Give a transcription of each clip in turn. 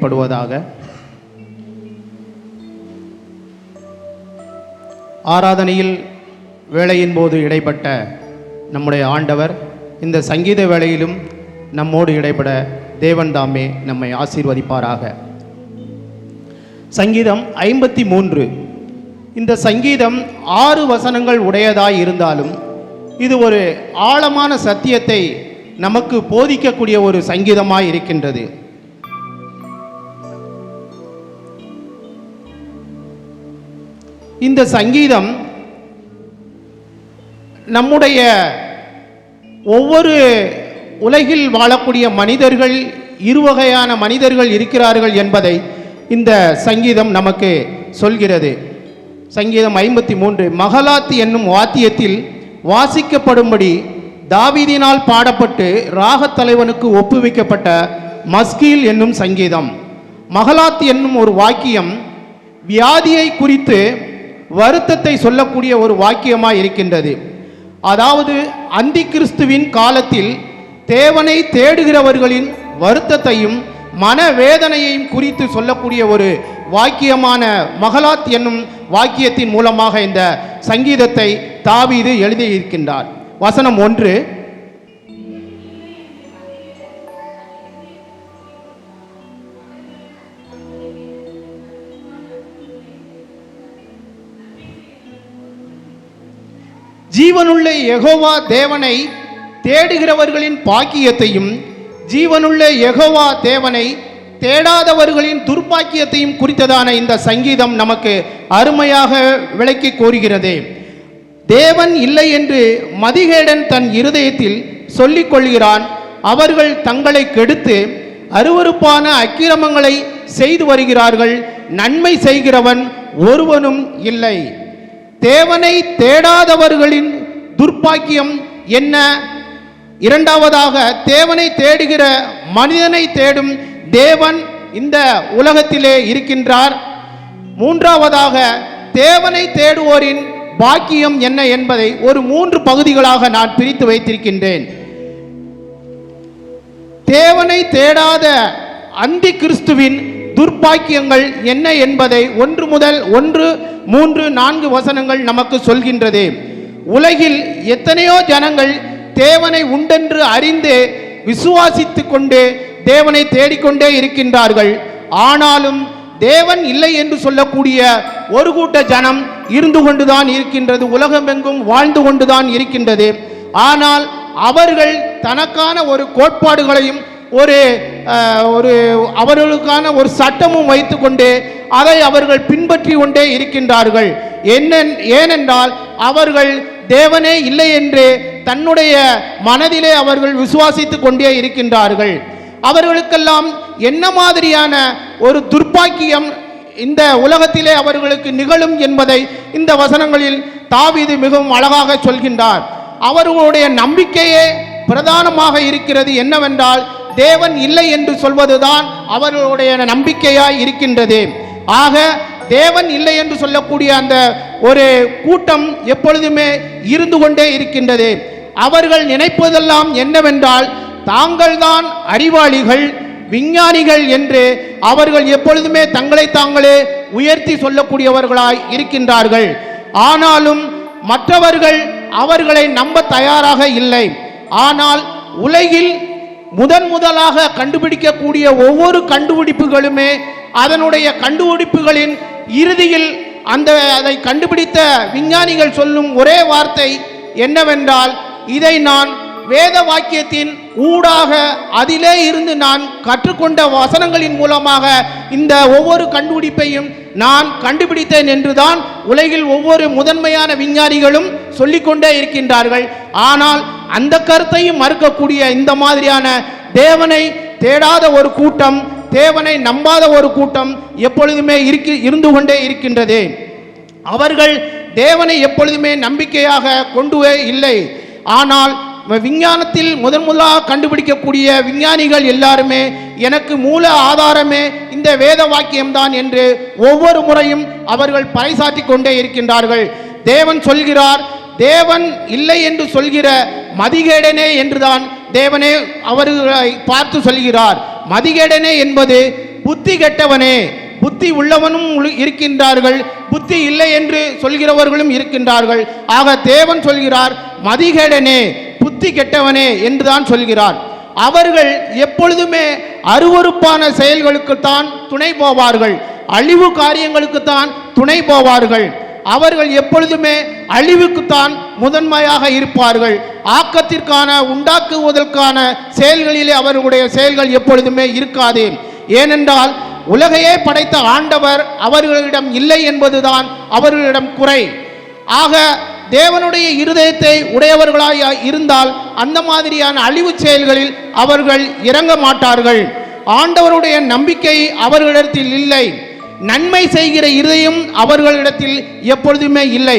ஏற்படுவதாக. ஆராதனையில் வேளையின் போது இடைப்பட்ட நம்முடைய ஆண்டவர் இந்த சங்கீத வேளையிலும் நம்மோடு இடைப்பட தேவன் தாமே நம்மை ஆசீர்வதிப்பாராக. சங்கீதம் ஐம்பத்தி மூன்று இந்த சங்கீதம் ஆறு வசனங்கள் உடையதாய் இருந்தாலும் இது ஒரு ஆழமான சத்தியத்தை நமக்கு போதிக்கக்கூடிய ஒரு சங்கீதமாய் இருக்கின்றது. இந்த சங்கீதம் நம்முடைய ஒவ்வொரு உலகில் வாழக்கூடிய மனிதர்கள் இருவகையான மனிதர்கள் இருக்கிறார்கள் என்பதை இந்த சங்கீதம் நமக்கு சொல்கிறது. சங்கீதம் ஐம்பத்தி மூன்று மகலாத் என்னும் வாத்தியத்தில் வாசிக்கப்படும்படி தாவீதினால் பாடப்பட்டு ராகத் தலைவனுக்கு ஒப்புவிக்கப்பட்ட மஸ்கீல் என்னும் சங்கீதம். மகலாத் என்னும் ஒரு வாக்கியம் வியாதியை குறித்து வருத்தத்தை சொல்லக்கூடிய ஒரு வாக்கியமாக இருக்கின்றது. அதாவது அந்தி கிறிஸ்துவின் காலத்தில் தேவனை தேடுகிறவர்களின் வருத்தத்தையும் மனவேதனையையும் குறித்து சொல்லக்கூடிய ஒரு வாக்கியமான மகளாத் என்னும் வாக்கியத்தின் மூலமாக இந்த சங்கீதத்தை தாவீது எழுதியிருக்கின்றார். வசனம் ஒன்று ஜீவனுள்ள எகோவா தேவனை தேடுகிறவர்களின் பாக்கியத்தையும் ஜீவனுள்ள எகோவா தேவனை தேடாதவர்களின் துர்ப்பாக்கியத்தையும் குறித்ததான இந்த சங்கீதம் நமக்கு அருமையாக விளக்கி கோருகிறது தேவன் இல்லை என்று மதிகேடன் தன் இருதயத்தில் சொல்லிக் கொள்கிறான். அவர்கள் தங்களை கெடுத்து அருவருப்பான அக்கிரமங்களை செய்து வருகிறார்கள். நன்மை செய்கிறவன் ஒருவனும் இல்லை. தேவனை தேடாதவர்களின் துர்ப்பாக்கியம் என்ன? இரண்டாவதாக தேவனை தேடுகிற மனிதனை தேடும் தேவன் இந்த உலகத்திலே இருக்கின்றார். மூன்றாவதாக தேவனை தேடுவோரின் பாக்கியம் என்ன என்பதை ஒரு மூன்று பகுதிகளாக நான் பிரித்து வைத்திருக்கின்றேன். தேவனை தேடாத அந்தி கிறிஸ்துவின் துர்ப்பாக்கியங்கள் என்ன என்பதை ஒன்று முதல் ஒன்று மூன்று நான்கு வசனங்கள் நமக்கு சொல்கின்றது. உலகில் எத்தனையோ ஜனங்கள் தேவனை உண்டென்று அறிந்து விசுவாசித்து கொண்டு தேவனை தேடிக்கொண்டே இருக்கின்றார்கள். ஆனாலும் தேவன் இல்லை என்று சொல்லக்கூடிய ஒரு கூட்ட ஜனம் இருந்து கொண்டுதான் இருக்கின்றது உலகமெங்கும் வாழ்ந்து கொண்டுதான் இருக்கின்றது. ஆனால் அவர்கள் தனக்கான ஒரு கோட்பாடுகளையும் ஒரு ஒரு அவர்களுக்கான ஒரு சட்டமும் வைத்துக்கொண்டு அதை அவர்கள் பின்பற்றி கொண்டே இருக்கின்றார்கள். என்ன ஏனென்றால் அவர்கள் தேவனே இல்லை என்று தன்னுடைய மனதிலே அவர்கள் விசுவாசித்து கொண்டே இருக்கின்றார்கள். அவர்களுக்கெல்லாம் என்ன மாதிரியான ஒரு துர்ப்பாக்கியம் இந்த உலகத்திலே அவர்களுக்கு நிகழும் என்பதை இந்த வசனங்களில் தாவிது மிகவும் அழகாக சொல்கின்றார். அவர்களுடைய நம்பிக்கையே பிரதானமாக இருக்கிறது என்னவென்றால் தேவன் இல்லை என்று சொல்வதுதான் அவர்களுடைய நம்பிக்கையாய் இருக்கின்றது. ஆக தேவன் இல்லை என்று சொல்லக்கூடிய அந்த ஒரு கூட்டம் எப்பொழுதுமே இருந்து கொண்டே இருக்கின்றது. அவர்கள் நினைப்பதெல்லாம் என்னவென்றால் தாங்கள்தான் அறிவாளிகள் விஞ்ஞானிகள் என்று அவர்கள் எப்பொழுதுமே தங்களை தாங்களே உயர்த்தி சொல்லக்கூடியவர்களாய் இருக்கின்றார்கள். ஆனாலும் மற்றவர்கள் அவர்களை நம்ப தயாராக இல்லை. ஆனால் உலகில் முதன் முதலாக கண்டுபிடிக்கக்கூடிய ஒவ்வொரு கண்டுபிடிப்புகளுமே அதனுடைய கண்டுபிடிப்புகளின் இறுதியில் அந்த அதை கண்டுபிடித்த விஞ்ஞானிகள் சொல்லும் ஒரே வார்த்தை என்னவென்றால் இதை நான் வேத வாக்கியத்தின் ஊடாக அதிலே இருந்து நான் கற்றுக்கொண்ட வசனங்களின் மூலமாக இந்த ஒவ்வொரு கண்டுபிடிப்பையும் நான் கண்டுபிடித்தேன் என்றுதான் உலகில் ஒவ்வொரு முதன்மையான விஞ்ஞானிகளும் சொல்லிக்கொண்டே இருக்கின்றார்கள். ஆனால் அந்த கருத்தையும் மறுக்கக்கூடிய இந்த மாதிரியான தேவனை தேடாத ஒரு கூட்டம் தேவனை நம்பாத ஒரு கூட்டம் எப்பொழுதுமே இருக்கி இருந்து கொண்டே இருக்கின்றது. அவர்கள் தேவனை எப்பொழுதுமே நம்பிக்கையாக கொண்டுவே இல்லை. ஆனால் விஞ்ஞானத்தில் முதன் முதலாக கண்டுபிடிக்கக்கூடிய விஞ்ஞானிகள் எல்லாருமே எனக்கு மூல ஆதாரமே இந்த வேத வாக்கியம்தான் என்று ஒவ்வொரு முறையும் அவர்கள் பறைசாற்றி கொண்டே இருக்கின்றார்கள். தேவன் சொல்கிறார் தேவன் இல்லை என்று சொல்கிற மதிகேடனே என்றுதான் தேவனே அவர்களை பார்த்து சொல்கிறார். மதிகேடனே என்பது புத்தி கெட்டவனே புத்தி உள்ளவனும் இருக்கின்றார்கள் புத்தி இல்லை என்று சொல்கிறவர்களும் இருக்கின்றார்கள். ஆக தேவன் சொல்கிறார் மதிகேடனே புத்தி கெட்டவனே என்றுதான் சொல்கிறார். அவர்கள் எப்பொழுதுமே அருவருப்பான செயல்களுக்குத்தான் துணை போவார்கள். அழிவு காரியங்களுக்குத்தான் துணை போவார்கள். அவர்கள் எப்பொழுதுமே அழிவுக்குத்தான் முதன்மையாக இருப்பார்கள். ஆக்கத்திற்கான உண்டாக்குவதற்கான செயல்களிலே அவர்களுடைய செயல்கள் எப்பொழுதுமே இருக்காது. ஏனென்றால் உலகையே படைத்த ஆண்டவர் அவர்களிடம் இல்லை என்பதுதான் அவர்களிடம் குறை. ஆக தேவனுடைய இருதயத்தை உடையவர்களாய் இருந்தால் அந்த மாதிரியான அழிவுச் செயல்களில் அவர்கள் இறங்க மாட்டார்கள். ஆண்டவருடைய நம்பிக்கை அவர்களிடத்தில் இல்லை. நன்மை செய்கிற இருதயம் அவர்களிடத்தில் எப்பொழுதுமே இல்லை.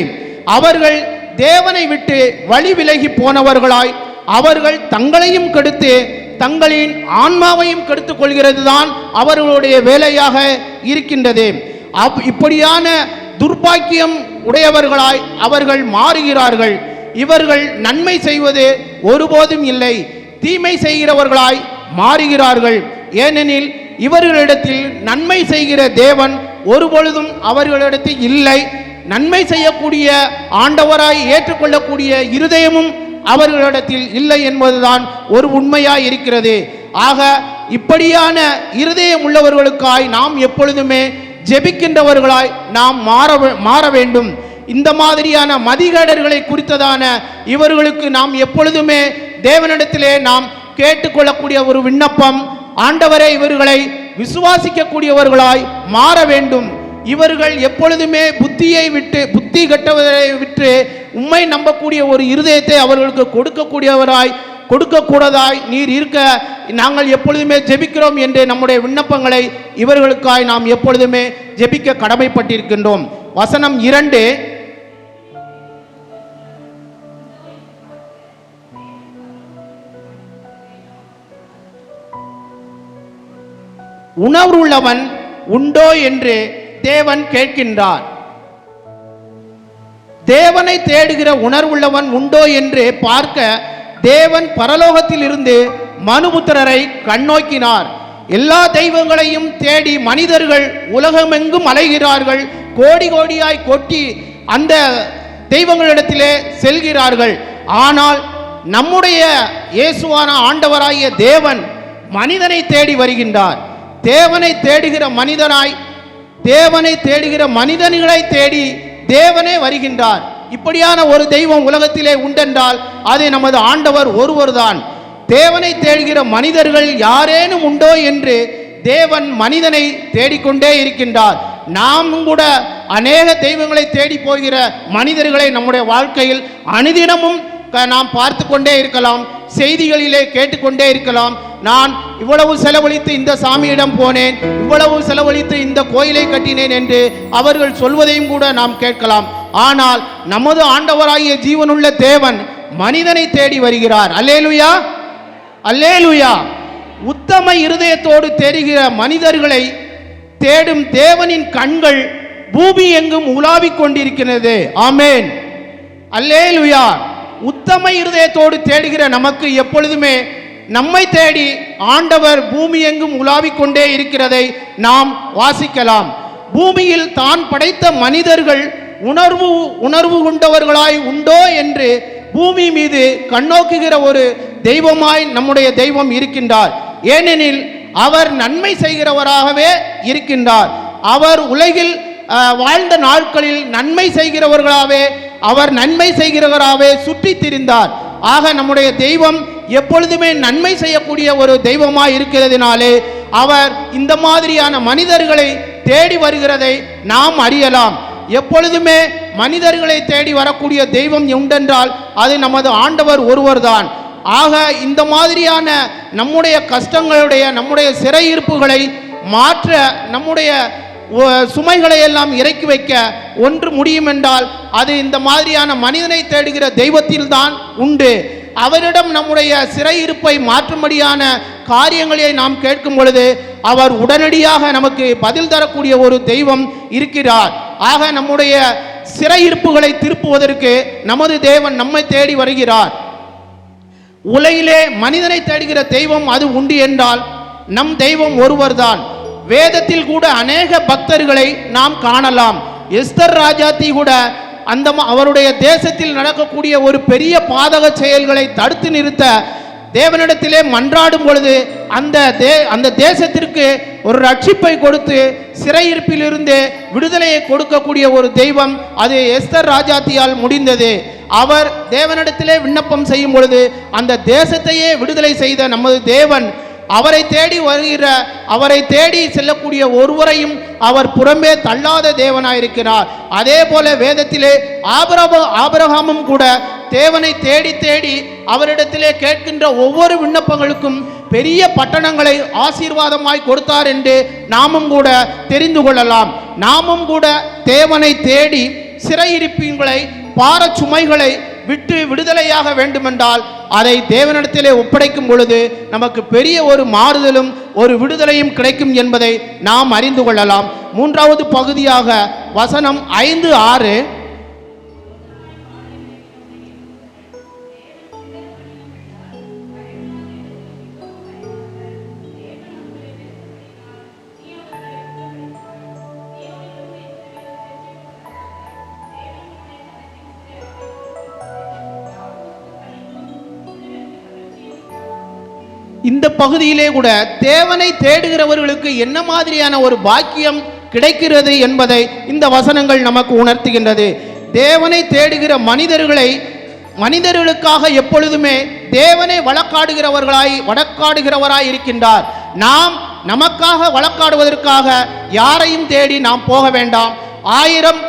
அவர்கள் தேவனை விட்டு வழி விலகி போனவர்களாய் அவர்கள் தங்களையும் கெடுத்து தங்களின் ஆன்மாவையும் கெடுத்துக் கொள்கிறது தான் அவர்களுடைய வேலையாக இருக்கின்றது. அப் இப்படியான துர்ப்பாக்கியம் உடையவர்களாய் அவர்கள் மாறுகிறார்கள். இவர்கள் நன்மை செய்வது ஒருபோதும் இல்லை. தீமை செய்கிறவர்களாய் மாறுகிறார்கள். ஏனெனில் இவர்களிடத்தில் நன்மை செய்கிற தேவன் ஒருபொழுதும் அவர்களிடத்தில் இல்லை. நன்மை செய்யக்கூடிய ஆண்டவராய் ஏற்றுக்கொள்ளக்கூடிய இருதயமும் அவர்களிடத்தில் இல்லை என்பதுதான் ஒரு உண்மையாய் இருக்கிறது. ஆக இப்படியான இருதயம் உள்ளவர்களுக்காய் நாம் எப்பொழுதுமே ஜெபிக்கின்றவர்களாய் நாம் மாற மாற வேண்டும். இந்த மாதிரியான மதிகேடர்களை குறித்ததான இவர்களுக்கு நாம் எப்பொழுதுமே தேவனிடத்திலே நாம் கேட்டுக்கொள்ளக்கூடிய ஒரு விண்ணப்பம் ஆண்டவரே இவர்களை விசுவாசிக்கக்கூடியவர்களாய் மாற வேண்டும். இவர்கள் எப்பொழுதுமே புத்தியை விட்டு புத்தி கட்டவரை விட்டு உண்மை நம்பக்கூடிய ஒரு இருதயத்தை அவர்களுக்கு கொடுக்கக்கூடியவராய் கொடுக்கக்கூடதாய் நீர் இருக்க நாங்கள் எப்பொழுதுமே ஜெபிக்கிறோம் என்று நம்முடைய விண்ணப்பங்களை இவர்களுக்காய் நாம் எப்பொழுதுமே ஜெபிக்க கடமைப்பட்டிருக்கின்றோம். வசனம் இரண்டு. உணர்வுள்ளவன் உண்டோ என்று தேவன் கேட்கின்றார். தேவனை தேடுகிற உணர்வுள்ளவன் உண்டோ என்று பார்க்க தேவன் பரலோகத்தில் இருந்து மனுபுத்திரரை கண்ணோக்கினார். எல்லா தெய்வங்களையும் தேடி மனிதர்கள் உலகமெங்கும் அலைகிறார்கள். கோடி கோடியாய் கொட்டி அந்த தெய்வங்களிடத்திலே செல்கிறார்கள். ஆனால் நம்முடைய இயேசுவான ஆண்டவராகிய தேவன் மனிதனை தேடி வருகின்றார். தேவனை தேடுகிற மனிதனாய் தேவனை தேடுகிற மனிதன்களை தேடி தேவனே வருகின்றார். இப்படியான ஒரு தெய்வம் உலகத்திலே உண்டென்றால் அது நமது ஆண்டவர் ஒருவர்தான். தேவனை தேடுகிற மனிதர்கள் யாரேனும் உண்டோ என்று தேவன் மனிதனை தேடிக்கொண்டே இருக்கின்றார். நாமும் கூட அநேக தெய்வங்களை தேடி போகிற மனிதர்களை நம்முடைய வாழ்க்கையில் அனுதினமும் க- நாம் பார்த்து கொண்டே இருக்கலாம். செய்திகளிலே கேட்டுக்கொண்டே இருக்கலாம். நான் இவ்வளவு செலவழித்து இந்த சாமியிடம் போனேன் இவ்வளவு செலவழித்து இந்த கோயிலை கட்டினேன் என்று அவர்கள் சொல்வதையும் கூட நாம் கேட்கலாம். ஆனால் நமது ஆண்டவராகிய ஜீவனுள்ள தேவன் மனிதனை தேடி வருகிறார். அல்லேலுயா? அல்லேலுயா? உத்தம இருதயத்தோடு தேடுகிற மனிதர்களை தேடும் தேவனின் கண்கள் பூமி எங்கும் உலாவிக் கொண்டிருக்கிறது. ஆமேன். அல்லேலுயா? உத்தம இருதயத்தோடு தேடுகிற நமக்கு எப்பொழுதுமே நம்மை தேடி ஆண்டவர் பூமி எங்கும் உலாவிக் கொண்டே இருக்கிறதை நாம் வாசிக்கலாம். பூமியில் தான் படைத்த மனிதர்கள் உணர்வு உணர்வு கொண்டவர்களாய் உண்டோ என்று பூமி மீது கண்ணோக்குகிற ஒரு தெய்வமாய் நம்முடைய தெய்வம் இருக்கின்றார். ஏனெனில் அவர் நன்மை செய்கிறவராகவே இருக்கின்றார். அவர் உலகில் வாழ்ந்த நாட்களில் நன்மை செய்கிறவர்களாகவே அவர் நன்மை செய்கிறவராகவே சுற்றித் திரிந்தார் ஆக நம்முடைய தெய்வம் எப்பொழுதுமே நன்மை செய்யக்கூடிய ஒரு தெய்வமாக இருக்கிறதுனாலே அவர் இந்த மாதிரியான மனிதர்களை தேடி வருகிறதை நாம் அறியலாம். எப்பொழுதுமே மனிதர்களை தேடி வரக்கூடிய தெய்வம் உண்டென்றால் அது நமது ஆண்டவர் ஒருவர்தான். ஆக இந்த மாதிரியான நம்முடைய கஷ்டங்களுடைய நம்முடைய சிறையிருப்புகளை மாற்ற நம்முடைய சுமைகளை எல்லாம் இறக்கி வைக்க ஒன்று முடியும் என்றால் அது இந்த மாதிரியான மனிதனை தேடுகிற தெய்வத்தில்தான் உண்டு. அவரிடம் நம்முடைய சிறையிருப்பை மாற்றும்படியான காரியங்களை நாம் கேட்கும் பொழுது அவர் உடனடியாக நமக்கு பதில் தரக்கூடிய ஒரு தெய்வம் இருக்கிறார். ஆக நம்முடைய சிறையிருப்புகளை திருப்புவதற்கு நமது தேவன் நம்மை தேடி வருகிறார். உலகிலே மனிதனை தேடுகிற தெய்வம் அது உண்டு என்றால் நம் தெய்வம் ஒருவர்தான். வேதத்தில் கூட அநேக பக்தர்களை நாம் காணலாம். எஸ்தர் ராஜாத்தி கூட அந்த அவருடைய தேசத்தில் நடக்கக்கூடிய ஒரு பெரிய பாதக செயல்களை தடுத்து நிறுத்த தேவனிடத்திலே மன்றாடும் பொழுது அந்த தே அந்த தேசத்திற்கு ஒரு ரட்சிப்பை கொடுத்து சிறையிருப்பிலிருந்து விடுதலையை கொடுக்கக்கூடிய ஒரு தெய்வம் அது எஸ்தர் ராஜாத்தியால் முடிந்தது. அவர் தேவனிடத்திலே விண்ணப்பம் செய்யும் பொழுது அந்த தேசத்தையே விடுதலை செய்த நமது தேவன் அவரை தேடி வருகிற அவரை தேடி செல்லக்கூடிய ஒருவரையும் அவர் புறம்பே தள்ளாத தேவனாயிருக்கிறார். அதே போல வேதத்திலே ஆபரப ஆபரகாமும் கூட தேவனை தேடி தேடி அவரிடத்திலே கேட்கின்ற ஒவ்வொரு விண்ணப்பங்களுக்கும் பெரிய பட்டணங்களை ஆசீர்வாதமாய் கொடுத்தார் என்று நாமும் கூட தெரிந்து கொள்ளலாம். நாமும் கூட தேவனை தேடி சிறையிருப்பீங்களை பார சுமைகளை விட்டு விடுதலையாக வேண்டுமென்றால் அதை தேவனிடத்திலே ஒப்படைக்கும் பொழுது நமக்கு பெரிய ஒரு மாறுதலும் ஒரு விடுதலையும் கிடைக்கும் என்பதை நாம் அறிந்து கொள்ளலாம். மூன்றாவது பகுதியாக வசனம் ஐந்து ஆறு இந்த பகுதியிலே கூட தேவனை தேடுகிறவர்களுக்கு என்ன மாதிரியான ஒரு பாக்கியம் கிடைக்கிறது என்பதை இந்த வசனங்கள் நமக்கு உணர்த்துகின்றது. தேவனை தேடுகிற மனிதர்களை மனிதர்களுக்காக எப்பொழுதுமே தேவனை வழக்காடுகிறவர்களாய் வழக்காடுகிறவராய் இருக்கின்றார். நாம் நமக்காக வழக்காடுவதற்காக யாரையும் தேடி நாம் போக வேண்டாம். ஆயிரம்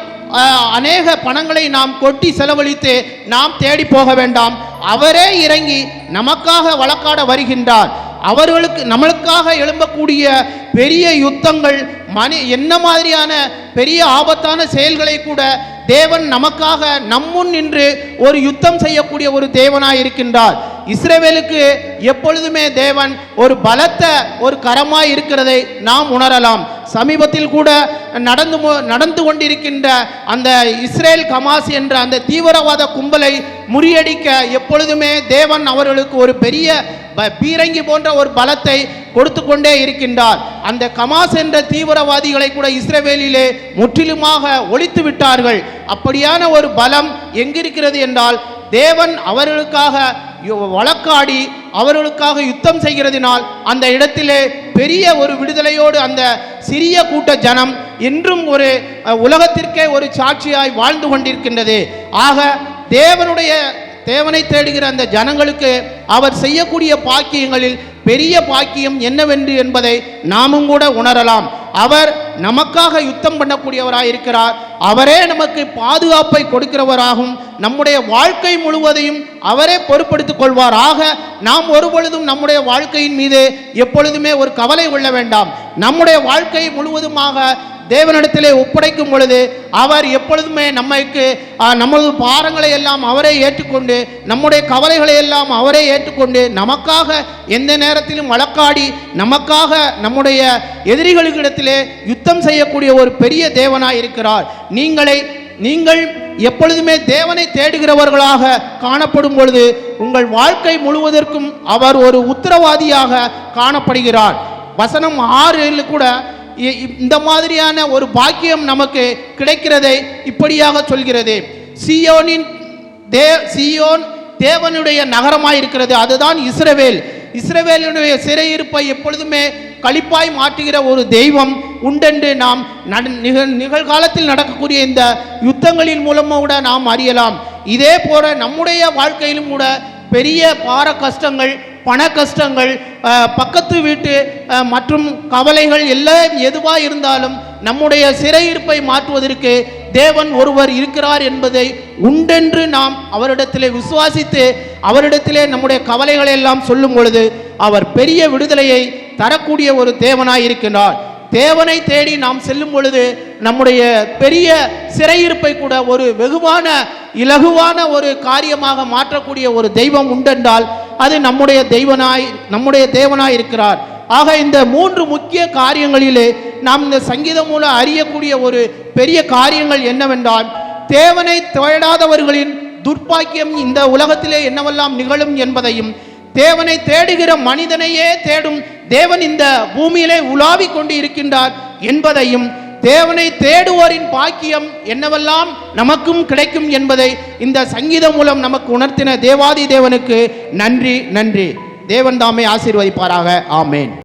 அநேக பணங்களை நாம் கொட்டி செலவழித்து நாம் தேடி போக வேண்டாம். அவரே இறங்கி நமக்காக வழக்காட வருகின்றார். அவர்களுக்கு நம்மளுக்காக எழும்பக்கூடிய பெரிய யுத்தங்கள் மனி என்ன மாதிரியான பெரிய ஆபத்தான செயல்களை கூட தேவன் நமக்காக நம்முன் நின்று ஒரு யுத்தம் செய்யக்கூடிய ஒரு தேவனாய் இருக்கின்றார் இஸ்ரேவேலுக்கு எப்பொழுதுமே தேவன் ஒரு பலத்த ஒரு கரமாய் இருக்கிறதை நாம் உணரலாம். சமீபத்தில் கூட நடந்து நடந்து கொண்டிருக்கின்ற அந்த இஸ்ரேல் கமாஸ் என்ற அந்த தீவிரவாத கும்பலை முறியடிக்க எப்பொழுதுமே தேவன் அவர்களுக்கு ஒரு பெரிய பீரங்கி போன்ற ஒரு பலத்தை கொடுத்து கொண்டே இருக்கின்றார். அந்த கமாஸ் என்ற தீவிரவாதிகளை கூட இஸ்ரேவேலிலே முற்றிலுமாக ஒழித்து விட்டார்கள். அப்படியான ஒரு பலம் எங்கிருக்கிறது என்றால் தேவன் அவர்களுக்காக வழக்காடி அவர்களுக்காக யுத்தம் செய்கிறதினால் அந்த இடத்திலே பெரிய ஒரு விடுதலையோடு அந்த சிறிய கூட்ட ஜனம் இன்றும் ஒரு உலகத்திற்கே ஒரு சாட்சியாய் வாழ்ந்து கொண்டிருக்கின்றது. ஆக தேவனுடைய தேவனை தேடுகிற அந்த ஜனங்களுக்கு அவர் செய்யக்கூடிய பாக்கியங்களில் பெரிய பாக்கியம் என்னவென்று என்பதை நாமும் கூட உணரலாம். அவர் நமக்காக யுத்தம் பண்ணக்கூடியவராக இருக்கிறார். அவரே நமக்கு பாதுகாப்பை கொடுக்கிறவராகும் நம்முடைய வாழ்க்கை முழுவதையும் அவரே பொறுப்படுத்திக் கொள்வார் ஆக நாம் ஒருபொழுதும் நம்முடைய வாழ்க்கையின் மீது எப்பொழுதுமே ஒரு கவலை கொள்ள வேண்டாம். நம்முடைய வாழ்க்கை முழுவதுமாக தேவனிடத்திலே ஒப்படைக்கும் பொழுது அவர் எப்பொழுதுமே நம்மைக்கு நமது பாரங்களை எல்லாம் அவரே ஏற்றுக்கொண்டு நம்முடைய கவலைகளை எல்லாம் அவரே ஏற்றுக்கொண்டு நமக்காக எந்த நேரத்திலும் வழக்காடி நமக்காக நம்முடைய எதிரிகளுக்கிடத்திலே யுத்தம் செய்யக்கூடிய ஒரு பெரிய தேவனாய் இருக்கிறார். நீங்களை நீங்கள் எப்பொழுதுமே தேவனை தேடுகிறவர்களாக காணப்படும் பொழுது உங்கள் வாழ்க்கை முழுவதற்கும் அவர் ஒரு உத்தரவாதியாக காணப்படுகிறார். வசனம் ஆறில் கூட இந்த மாதிரியான ஒரு பாக்கியம் நமக்கு கிடைக்கிறதை இப்படியாக சொல்கிறது. சியோனின் தே சியோன் தேவனுடைய நகரமாக இருக்கிறது. அதுதான் இஸ்ரவேல். இஸ்ரவேலுடைய சிறையிருப்பை எப்பொழுதுமே களிப்பாய் மாற்றுகிற ஒரு தெய்வம் உண்டென்று நாம் நிகழ் நிகழ்காலத்தில் நடக்கக்கூடிய இந்த யுத்தங்களின் மூலமாக கூட நாம் அறியலாம். இதே போல நம்முடைய வாழ்க்கையிலும் கூட பெரிய பார கஷ்டங்கள் பண கஷ்டங்கள் பக்கத்து வீட்டு மற்றும் கவலைகள் எல்லாம் எதுவாக இருந்தாலும் நம்முடைய சிறையிருப்பை மாற்றுவதற்கு தேவன் ஒருவர் இருக்கிறார் என்பதை உண்டென்று நாம் அவரிடத்திலே விசுவாசித்து அவரிடத்திலே நம்முடைய கவலைகளை எல்லாம் சொல்லும் பொழுது அவர் பெரிய விடுதலையை தரக்கூடிய ஒரு தேவனாய் இருக்கின்றார் தேவனை தேடி நாம் செல்லும் பொழுது நம்முடைய பெரிய சிறையிருப்பை கூட ஒரு வெகுவான இலகுவான ஒரு காரியமாக மாற்றக்கூடிய ஒரு தெய்வம் உண்டென்றால் அது நம்முடைய தெய்வனாய் நம்முடைய தேவனாய் இருக்கிறார். ஆக இந்த மூன்று முக்கிய காரியங்களிலே நாம் இந்த சங்கீதம் மூலம் அறியக்கூடிய ஒரு பெரிய காரியங்கள் என்னவென்றால் தேவனை தேடாதவர்களின் துர்ப்பாக்கியம் இந்த உலகத்திலே என்னவெல்லாம் நிகழும் என்பதையும் தேவனை தேடுகிற மனிதனையே தேடும் தேவன் இந்த பூமியிலே உலாவிக் கொண்டு இருக்கின்றார் என்பதையும் தேவனை தேடுவோரின் பாக்கியம் என்னவெல்லாம் நமக்கும் கிடைக்கும் என்பதை இந்த சங்கீதம் மூலம் நமக்கு உணர்த்தின தேவாதி தேவனுக்கு நன்றி நன்றி. தேவன் தாமே ஆசீர்வதிப்பாராக. ஆமேன்.